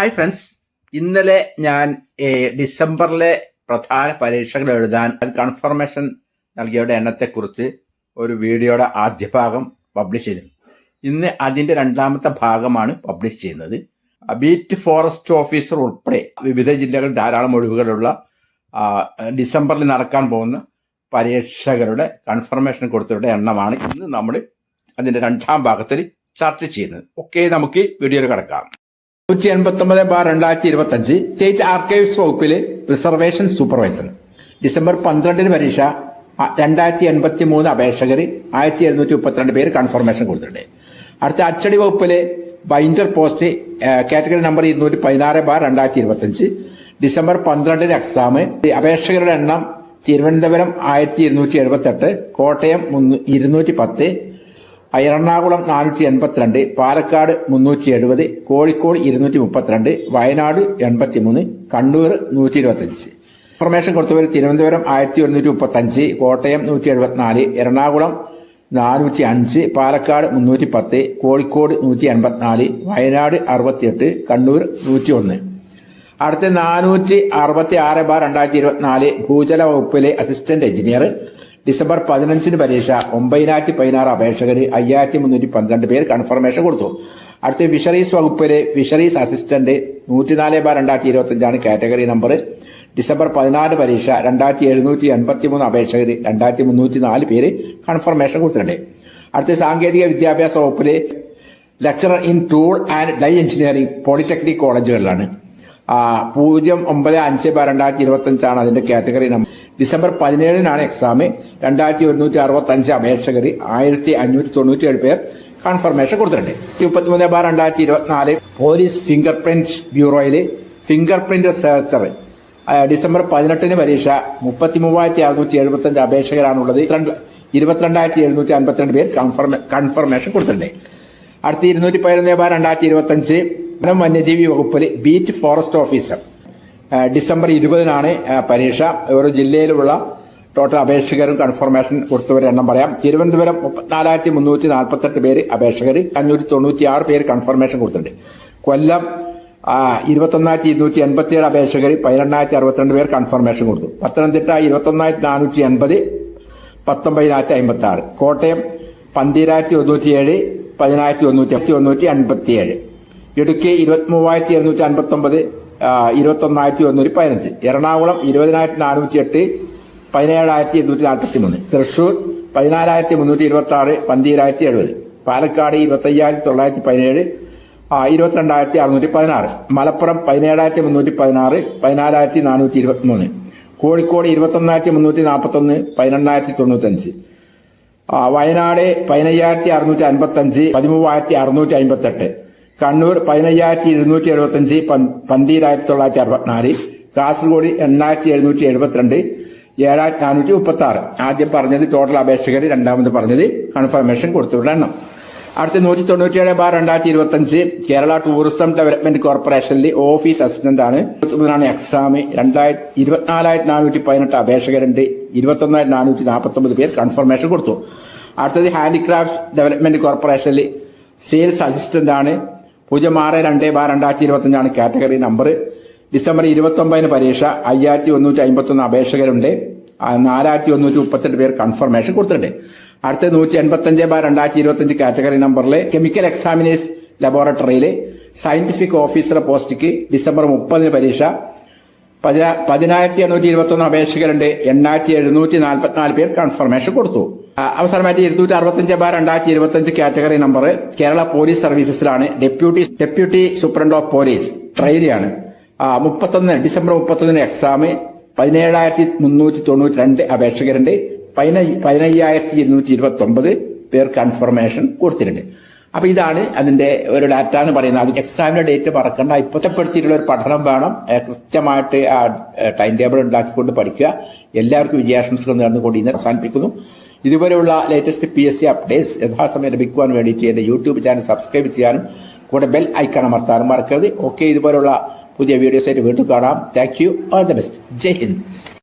Hi friends ഇന്നലെ ഞാൻ ഡിസംബറിലെ പ്രധാന പരീക്ഷകൾ എഴുതാൻ കൺഫർമേഷൻ നൽകിയവരുടെ എണ്ണത്തെക്കുറിച്ച് ഒരു വീഡിയോയുടെ ആദ്യ ഭാഗം പബ്ലിഷ് ചെയ്തു ഇന്ന് അതിന്റെ രണ്ടാമത്തെ ഭാഗമാണ് പബ്ലിഷ് ചെയ്യുന്നത്. ബീറ്റ് ഫോറസ്റ്റ് ഓഫീസർ ഉൾപ്പെടെ വിവിധ ജില്ലകളിൽ ധാരാളം ഒഴിവുകളുള്ള ഡിസംബറിൽ നടക്കാൻ പോകുന്ന പരീക്ഷകളുടെ കൺഫർമേഷൻ കൊടുത്തവരുടെ എണ്ണമാണ് ഇന്ന് നമ്മൾ അതിന്റെ രണ്ടാം ഭാഗത്തിൽ ചർച്ച ചെയ്യുന്നത്. ഓക്കെ നമുക്ക് വീഡിയോയിൽ കിടക്കാം. നൂറ്റി എൺപത്തി ബാർ രണ്ടായിരത്തി ഇരുപത്തി അഞ്ച് സ്റ്റേറ്റ് ആർക്കൈവ്സ് വകുപ്പിലെ റിസർവേഷൻ സൂപ്പർവൈസർ. ഡിസംബർ പന്ത്രണ്ടിന് പരീക്ഷ രണ്ടായിരത്തി എൺപത്തി മൂന്ന് അപേക്ഷകർ ആയിരത്തി എഴുന്നൂറ്റി മുപ്പത്തിരണ്ട് പേര് കൺഫർമേഷൻ കൊടുത്തിട്ടുണ്ട്. അടുത്ത അച്ചടി വകുപ്പിലെ ബൈൻഡർ പോസ്റ്റ് കാറ്റഗറി നമ്പർ ഇരുന്നൂറ്റി പതിനാറ് ബാർ രണ്ടായിരത്തി ഇരുപത്തി അഞ്ച് ഡിസംബർ പന്ത്രണ്ടിന് എക്സാം അപേക്ഷകരുടെ എണ്ണം തിരുവനന്തപുരം ആയിരത്തി ഇരുന്നൂറ്റി എഴുപത്തെട്ട് കോട്ടയം ഇരുന്നൂറ്റി പത്ത് എറണാകുളം നാനൂറ്റി എൺപത്തിരണ്ട് പാലക്കാട് മുന്നൂറ്റി എഴുപത് കോഴിക്കോട് ഇരുന്നൂറ്റി മുപ്പത്തിരണ്ട് വയനാട് എൺപത്തിമൂന്ന് കണ്ണൂർ നൂറ്റി ഇരുപത്തഞ്ച് ഇൻഫർമേഷൻ കൊടുത്തവർ തിരുവനന്തപുരം ആയിരത്തി ഒരുന്നൂറ്റി മുപ്പത്തഞ്ച് കോട്ടയം നൂറ്റി എഴുപത്തിനാല് എറണാകുളം നാനൂറ്റി അഞ്ച് പാലക്കാട് മുന്നൂറ്റി പത്ത് കോഴിക്കോട് നൂറ്റി എൺപത്തിനാല് വയനാട് അറുപത്തിയെട്ട് കണ്ണൂർ നൂറ്റി ഒന്ന് അടുത്ത നാനൂറ്റി അറുപത്തി ആറ് ബാർ രണ്ടായിരത്തി ഇരുപത്തിനാല് ഭൂജല വകുപ്പിലെ അസിസ്റ്റന്റ് എഞ്ചിനീയർ ഡിസംബർ പതിനഞ്ചിന് പരീക്ഷ ഒമ്പതിനായിരത്തി പതിനാറ് അപേക്ഷകർ അയ്യായിരത്തി മുന്നൂറ്റി പന്ത്രണ്ട് പേർ കൺഫർമേഷൻ കൊടുത്തു. അടുത്ത ഫിഷറീസ് വകുപ്പിലെ ഫിഷറീസ് അസിസ്റ്റന്റ് നൂറ്റിനാല് ബാർ രണ്ടായിരത്തി ഇരുപത്തി അഞ്ചാണ് കാറ്റഗറി നമ്പർ ഡിസംബർ പതിനാല് പരീക്ഷ രണ്ടായിരത്തി എഴുന്നൂറ്റി എൺപത്തി മൂന്ന് അപേക്ഷകർ രണ്ടായിരത്തി മുന്നൂറ്റി നാല് പേര് കൺഫർമേഷൻ കൊടുത്തിട്ടുണ്ട്. അടുത്ത സാങ്കേതിക വിദ്യാഭ്യാസ വകുപ്പിലെ lecturer in tool and die engineering polytechnic കോളേജുകളിലാണ് പൂജ്യം ഒമ്പത് അഞ്ച് ബാർ രണ്ടായിരത്തി ഇരുപത്തി അഞ്ചാണ് അതിന്റെ കാറ്റഗറി നമ്പർ ഡിസംബർ പതിനേഴിനാണ് എക്സാം രണ്ടായിരത്തി ഒരുന്നൂറ്റി അറുപത്തി അഞ്ച് അപേക്ഷകർ ആയിരത്തി അഞ്ഞൂറ്റി തൊണ്ണൂറ്റി ഏഴ് പേർ കൺഫർമേഷൻ കൊടുത്തിട്ടുണ്ട്. മുപ്പത്തിമൂന്ന് ബാർ രണ്ടായിരത്തി ഇരുപത്തിനാല് പോലീസ് ഫിംഗർ പ്രിന്റ് ബ്യൂറോയിൽ ഫിംഗർ പ്രിന്റ് സെർച്ചർ ഡിസംബർ പതിനെട്ടിന് പരീക്ഷ. മുപ്പത്തി മൂവായിരത്തി അറുന്നൂറ്റി എഴുപത്തി അഞ്ച് അപേക്ഷകരാണുള്ളത്. ഇരുപത്തിരണ്ടായിരത്തി എഴുന്നൂറ്റി അൻപത്തിരണ്ട് പേർ കൺഫർമേഷൻ കൊടുത്തിട്ടുണ്ട്. അടുത്ത ഇരുന്നൂറ്റി പതിനൊന്ന് ബാർ രണ്ടായിരത്തി ഇരുപത്തി അഞ്ച് വനം വന്യജീവി വകുപ്പിൽ ബീറ്റ് ഫോറസ്റ്റ് ഓഫീസർ ഡിസംബർ ഇരുപതിനാണ് പരീക്ഷ. ഓരോ ജില്ലയിലുള്ള ടോട്ടൽ അപേക്ഷകരും കൺഫർമേഷൻ കൊടുത്തവരുടെ എണ്ണം പറയാം. തിരുവനന്തപുരം മുപ്പത്തിനാലായിരത്തി മുന്നൂറ്റി നാൽപ്പത്തെട്ട് പേര് അപേക്ഷകർ അഞ്ഞൂറ്റി തൊണ്ണൂറ്റി ആറ് പേര് കൺഫർമേഷൻ കൊടുത്തിട്ടുണ്ട്. കൊല്ലം ഇരുപത്തൊന്നായിരത്തി ഇരുന്നൂറ്റി എൺപത്തിയേഴ് അപേക്ഷകർ പതിനെണ്ണായിരത്തി അറുപത്തിരണ്ട് പേർ കൺഫർമേഷൻ കൊടുത്തു. പത്തനംതിട്ട ഇരുപത്തൊന്നായിരത്തി നാനൂറ്റി എൺപത് പത്തൊമ്പതിനായിരത്തി അമ്പത്തി ആറ് കോട്ടയം പന്തിരായിരത്തി തൊണ്ണൂറ്റിയേഴ് പതിനായിരത്തി ഒന്നൂറ്റി തൊണ്ണൂറ്റി അൻപത്തിയേഴ് ഇടുക്കി ഇരുപത്തി മൂവായിരത്തി എഴുന്നൂറ്റി അൻപത്തി ഒമ്പത് ഇരുപത്തി ഒന്നായിരത്തി ഒരുന്നൂറ്റി പതിനഞ്ച്. എറണാകുളം ഇരുപതിനായിരത്തി നാനൂറ്റി എട്ട് പതിനേഴായിരത്തി എണ്ണൂറ്റി നാൽപ്പത്തി മൂന്ന് തൃശൂർ പതിനാലായിരത്തി മുന്നൂറ്റി ഇരുപത്തി ആറ് പന്തിരായിരത്തി എഴുപത്. പാലക്കാട് ഇരുപത്തയ്യായിരത്തി തൊള്ളായിരത്തി പതിനേഴ് ഇരുപത്തിരണ്ടായിരത്തി അറുന്നൂറ്റി പതിനാറ്. മലപ്പുറം പതിനേഴായിരത്തി മുന്നൂറ്റി പതിനാറ് പതിനാലായിരത്തി നാനൂറ്റി ഇരുപത്തി മൂന്ന് കോഴിക്കോട് ഇരുപത്തൊന്നായിരത്തി മുന്നൂറ്റി നാൽപ്പത്തൊന്ന് പതിനെണ്ണായിരത്തി തൊണ്ണൂറ്റഞ്ച്. ആ, വയനാട് പതിനയ്യായിരത്തി അറുന്നൂറ്റി അൻപത്തഞ്ച് പതിമൂവായിരത്തി അറുന്നൂറ്റി അമ്പത്തെട്ട് കണ്ണൂർ പതിനയ്യായിരത്തി ഇരുന്നൂറ്റി എഴുപത്തഞ്ച് പന്തീരായിരത്തി തൊള്ളായിരത്തി അറുപത്തിനാല് കാസർഗോഡ് എണ്ണായിരത്തി എഴുന്നൂറ്റി എഴുപത്തിരണ്ട് ഏഴായിരത്തി നാനൂറ്റി മുപ്പത്തി ആറ് ആദ്യം പറഞ്ഞത് ടോട്ടൽ അപേക്ഷകർ രണ്ടാമത് പറഞ്ഞത് കൺഫർമേഷൻ കൊടുത്തുവിടണം എണ്ണം. അടുത്ത നൂറ്റി തൊണ്ണൂറ്റിയേഴ് ബാർ രണ്ടായിരത്തി ഇരുപത്തഞ്ച് കേരള ടൂറിസം ഡെവലപ്മെന്റ് കോർപ്പറേഷനിൽ ഓഫീസ് അസിസ്റ്റന്റ് ആണ്. ഇരുപത്തിമൂന്നാണ് എക്സാം രണ്ടായിരത്തി ഇരുപത്തിനാലായിരത്തി നാനൂറ്റി പതിനെട്ട് അപേക്ഷകരുണ്ട്. ഇരുപത്തൊന്നായിരത്തി നാനൂറ്റി നാൽപ്പത്തി ഒമ്പത് പേർ കൺഫർമേഷൻ കൊടുത്തു. അടുത്തത് ഹാൻഡിക്രാഫ്റ്റ് ഡെവലപ്മെന്റ് കോർപ്പറേഷനിൽ സെയിൽസ് അസിസ്റ്റന്റ് ആണ്. പൂജ്യം ആറ് രണ്ട് ബാർ രണ്ടായിരത്തി ഇരുപത്തഞ്ചാണ് കാറ്റഗറി നമ്പർ. ഡിസംബർ ഇരുപത്തി ഒമ്പതിന് പരീക്ഷ അയ്യായിരത്തി ഒന്നൂറ്റി അമ്പത്തി ഒന്ന് അപേക്ഷകരുണ്ട്. നാലായിരത്തി ഒന്നൂറ്റി മുപ്പത്തെട്ട് പേർ കൺഫർമേഷൻ കൊടുത്തിട്ടുണ്ട്. അടുത്ത നൂറ്റി എൺപത്തഞ്ച് ബാർ രണ്ടായിരത്തി ഇരുപത്തഞ്ച് കാറ്റഗറി നമ്പറിലെ കെമിക്കൽ എക്സാമിനേഴ്സ് ലബോറട്ടറിയിലെ സയന്റിഫിക് ഓഫീസർ പോസ്റ്റിക്ക് ഡിസംബർ മുപ്പതിന് പരീക്ഷ. പതിനാ- പതിനായിരത്തി എണ്ണൂറ്റി ഇരുപത്തി ഒന്ന് അപേക്ഷകരുണ്ട്. എണ്ണായിരത്തി എഴുന്നൂറ്റി നാൽപ്പത്തിനാല് പേർ കൺഫർമേഷൻ കൊടുത്തു. അവസാനമായിട്ട് ഇരുന്നൂറ്റി അറുപത്തഞ്ച് ബാർ രണ്ടായിരത്തി ഇരുപത്തഞ്ച് category number Kerala police സർവീസസിലാണ്. Deputy deputy superintendent of police ട്രെയിനിയാണ് മുപ്പത്തൊന്ന് ഡിസംബർ മുപ്പത്തൊന്നിന് എക്സാം പതിനേഴായിരത്തി മുന്നൂറ്റി തൊണ്ണൂറ്റി രണ്ട് അപേക്ഷകരുണ്ട് പതിനയ്യായിരത്തി ഇരുന്നൂറ്റി ഇരുപത്തി ഒമ്പത് പേർ കൺഫർമേഷൻ കൊടുത്തിട്ടുണ്ട്. അപ്പൊ ഇതാണ് അതിന്റെ ഒരു ഡാറ്റ എന്ന് പറയുന്നത്. അത് എക്സാമിന്റെ ഡേറ്റ് മറക്കണ്ട. ഇപ്പത്തെപ്പെടുത്തിയിട്ടുള്ള ഒരു പഠനം വേണം. കൃത്യമായിട്ട് ആ ടൈം ടേബിൾ ഉണ്ടാക്കിക്കൊണ്ട് പഠിക്കുക. എല്ലാവർക്കും വിജയാശംസകൾ നേർന്നുകൊണ്ട് ഇന്ന് അവസാനിപ്പിക്കുന്നു. ഇതുപോലെയുള്ള latest P S C updates യഥാസമയം ലഭിക്കുവാൻ വേണ്ടിയിട്ട് എന്റെ യൂട്യൂബ് ചാനൽ സബ്സ്ക്രൈബ് ചെയ്യാനും കൂടെ ബെൽ ഐക്കൺ അമർത്താനും മറക്കരുത്. ഓക്കെ ഇതുപോലുള്ള പുതിയ വീഡിയോസ് ആയിട്ട് വീണ്ടും കാണാം. Thank you all the best Jai Hind.